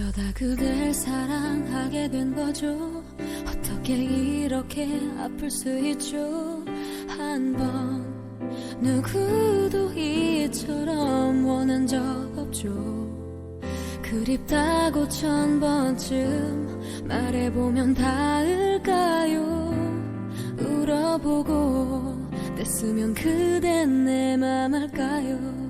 어쩌다 그댈 사랑하게 된 거죠? 어떻게 이렇게 아플 수 있죠? 한 번 누구도 이처럼 원한 적 없죠. 그립다고 천 번쯤 말해보면 닿을까요? 울어보고 뗐으면 그댄 내 맘 알까요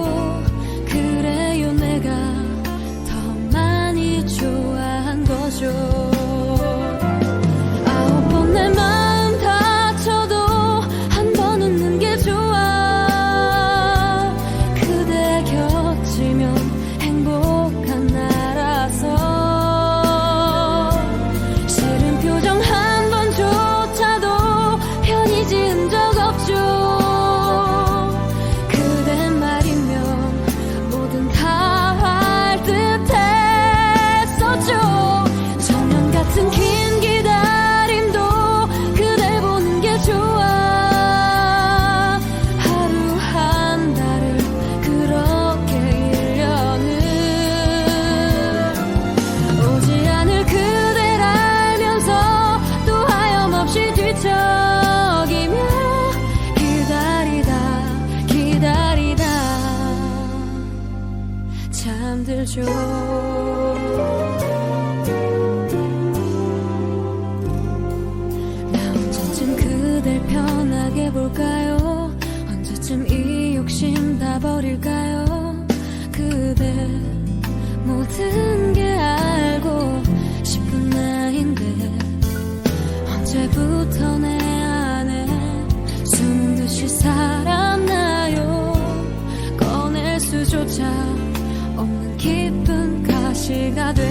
알죠 나 언제쯤 그댈 편하게 볼까요? 언제쯤 이 욕심 다 버릴까요? 그대 모든 게 알고 싶은 나인데 언제부터 내 안에 숨듯이 살아 cuidado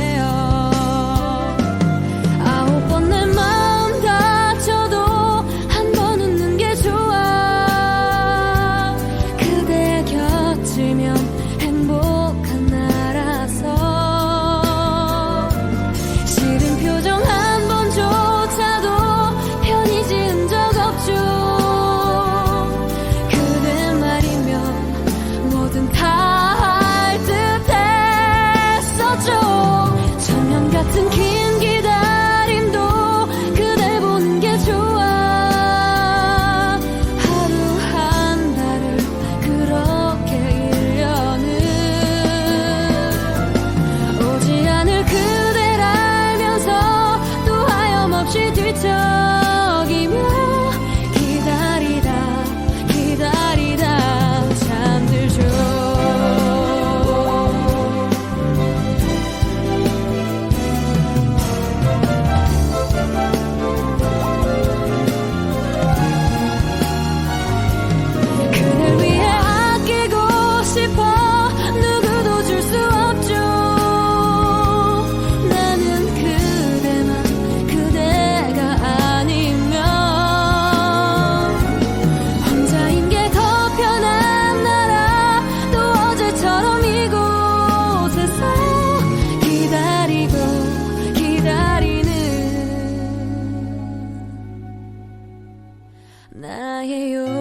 나의 요